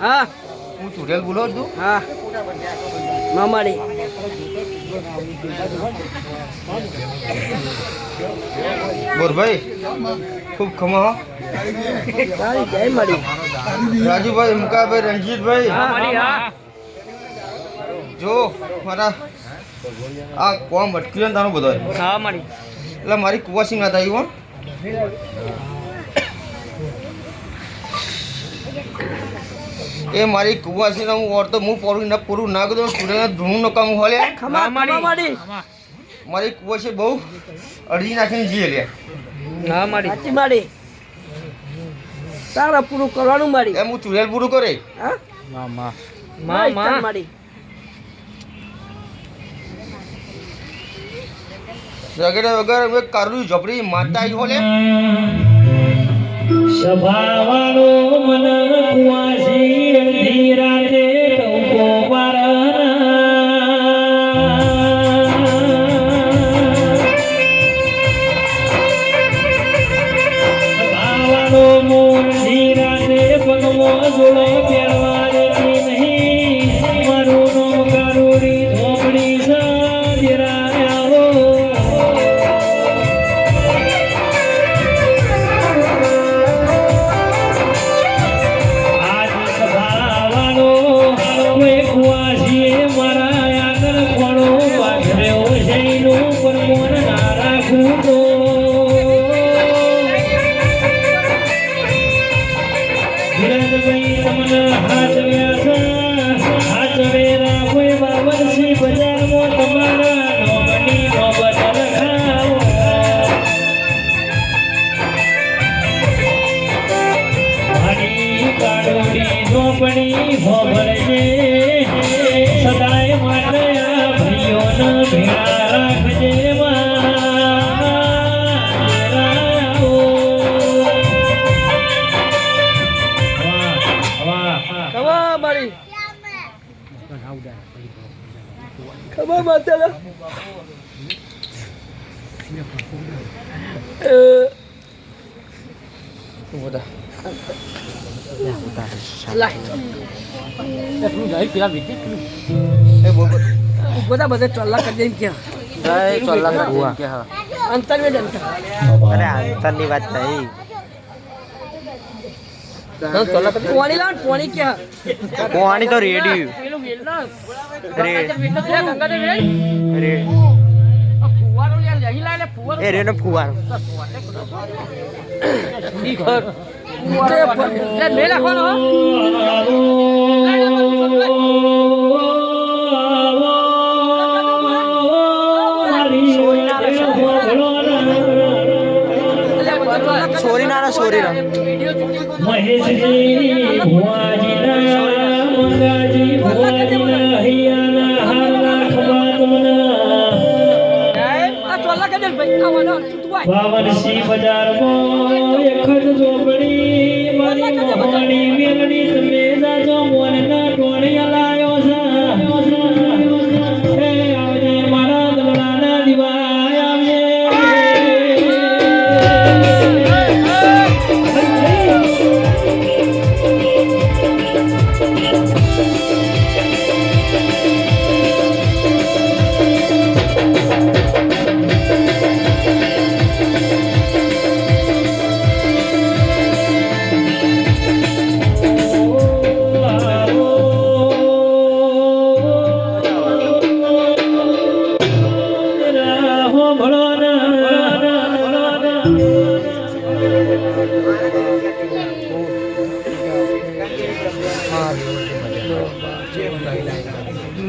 હા. હું ચુડેલ બોલો છું હા. મામાડી. બોરભાઈ ખૂબ ખમા જય મળી રાજુભાઈ મુકાભાઈ રણજીતભાઈ. હા હા જો મારા આ કોમ અટક્યું ને તારો બધો. હા મળી એટલે મારી કુવાસી ના થાય એ મારી કુવાસી ના હું ઓર તો હું પોરું ના પૂરું ના કરું સ્ટુડન્ટ ધૂણું નો કામ હોલે. મારી. કુવાસી બહુ અડધી નાખીને જીએ લે. ના મારી. સાચી મારી. તારા પૂરું કરવાનું મારી. એમ હું ચુડેલ પૂરું કરે. હા? મામા માં. માં. મળી વગેરે વગર મેં કારું ઝોપડી માતા આવી હોલે. સભાવાળો મન કુવાસી અડધી રાતે ટૂંકો સભાવાળો મોર રાતે પગમો જોડો પહેરવા ઝોપડી ભોભળજે સદાય માટે આ ભાઈઓને ભેળા ખમા માતા એ બોલ બોલ. બધા બધા ચોલ્લા કરી દઈને ક્યાં અંતર ને અંતર અરે અંતરની વાત થઈ પોણી લાવ પોણી ક્યાં પોણી તો રેડી પેલું વેલ ના રે ગંગાધર વેલ રે ફુવારો લે લઈ લાય ફુવારો. એ રેનો ફુવારો. એટલે મેલ સોરી ના ના સોરી ના. મહેશજી ભુવાજીના મંગાજી ભુવાજીના હૈયાના હારના ખભા તમના આ ચોલ્લા કરી દે ભાઈ આવવાનો તું તું આય બાવનસી બજારમાં એક જ ઝોપડી, મારી મોહણી મેલડી તમે જાજો મોરના ટોળિયા લાયો છે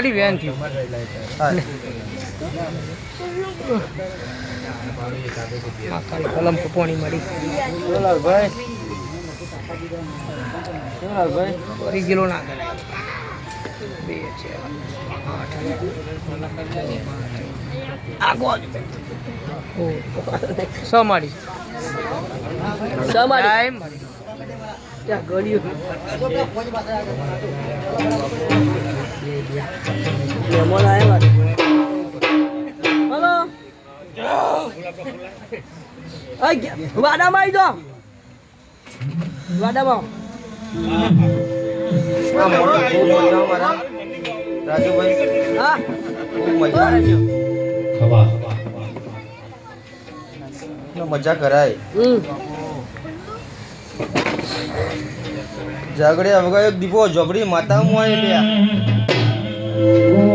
મારી વેન થયું કલમ કપોણી મળી ભાઈ ગયેલો ના કરાય બે છે આગળ છ માળી છ મારી. ત્યાં ગળ્યું મહેમાન આવ્યા હલો આ ગયા. વાડામાં આવી જાઓ વાડામાં આ મોટો ખૂબ મજા મારા રાજુભાઈ હા ખૂબ મજા આવી ખવા મજા કરાય હમ ઝઘડ્યા વગર દીપો જબરી માતા મુઆ લ્યા ગુલાબના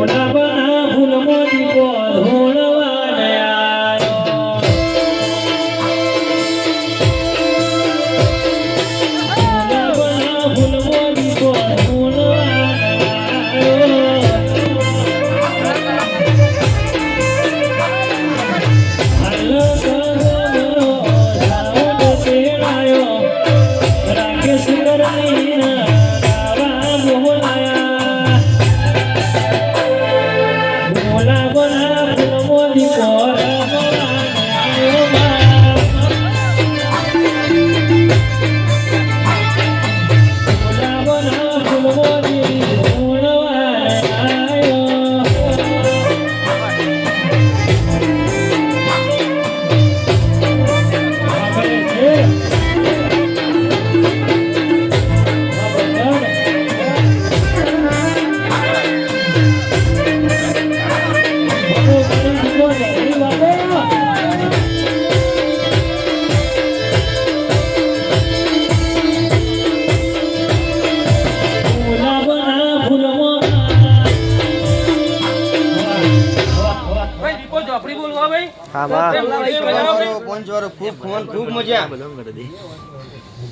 ખમણ ખૂબ મજા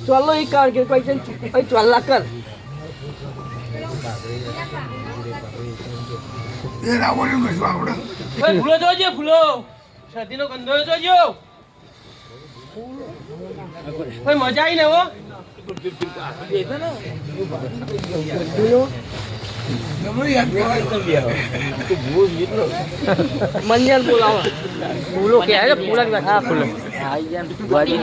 ચાલો એ કર કે કોઈ છે કોઈ ચાલા કર. ફૂલો જોજો ફૂલો. શરદીનો કંદોરો જોજો મજા આવી ને હો. મંજન બોલાવો ફૂલો કે ફૂલા. ની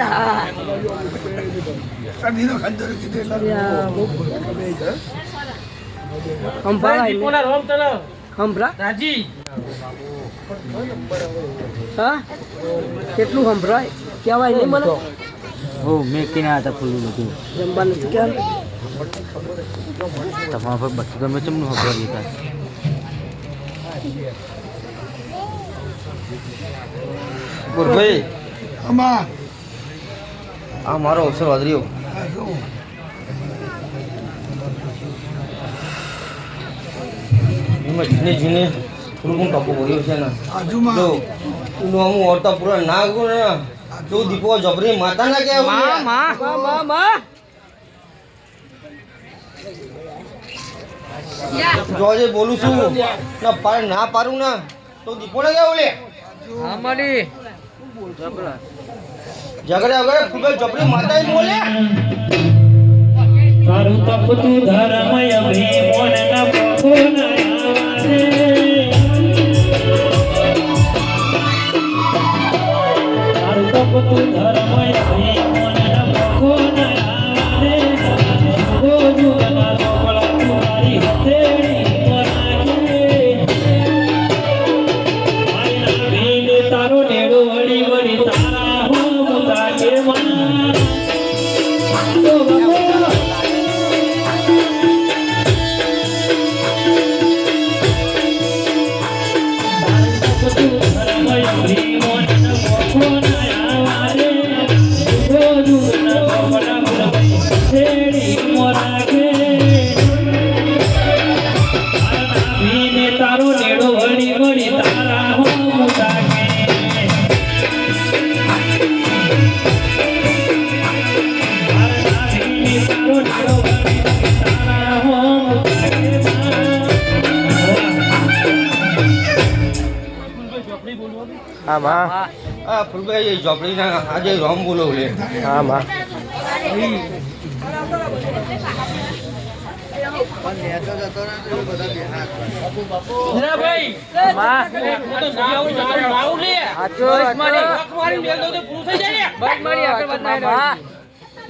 હા. ફૂલો ભાઈ? રોમ તને? રાજી. કેટલું સંભળાય કહેવાય નહીં મને. હો મેં કિના હતા ફૂલું બધું. જમવાનું નથી કહેવાનું તમારા પર બધું ગમે ચમનું ખબર લીધા ગુરભાઈ આ મારો અવસર વાદરીઓ જીને જીને થોડું હું ટપો ભર્યો છે ને. આજુમાં. ઓરતા પૂરા ના ગયો ને. જો દીપો જબરી માતા ના કેવું માં માં. માં જોજે બોલું છું. ના પાર ના પારું ના. તો દીપો ને કેવું લે? હા મળી ઝઘડે વગર ખૂબ જબરી માતા એમ બોલે. તારું તપતું ધર્મય ભીમોન ના પગો ના તારું હા માં આ ફૂલભાઈ એ ઝોપડી ના આજે રોમ બોલો લે. હા માં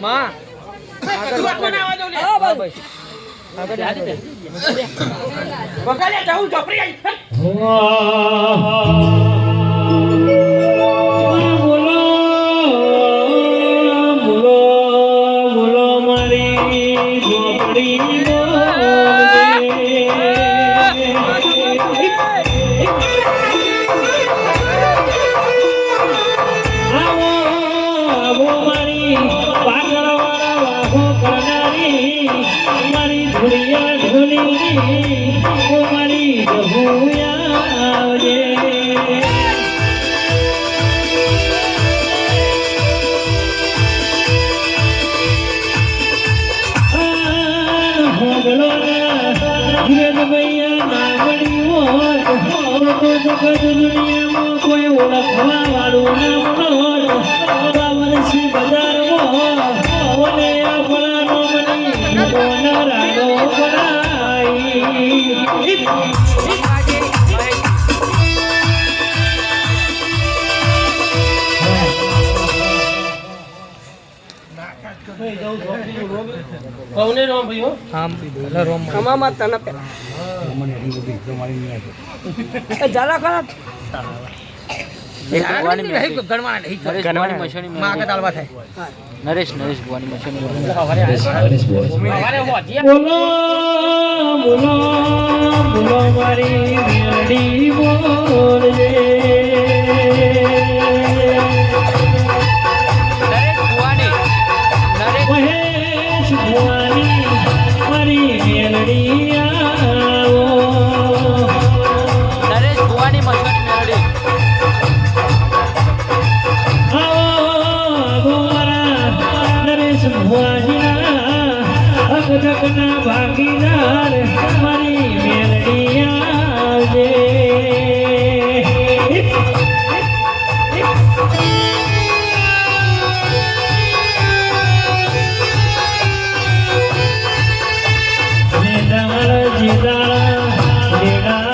માં કોઈ ઓળખવા વાળું ના બાવન સિંહ બજારમાં ઓને આપણા નોમની કૌને રામ ભાઈ હો આમાં તને પે- એ ઝાલા ખરા એક ભગવાનની નહીં મશીન- ગણવાના નહીં નરેશ ભગવાનની મશીનની માં મેળવી. આગળ તાલવા થાય. નરેશ નરેશ. મારે હોજી બોલો બોલો બોલો મારી મેલડી બોલજે નરેશ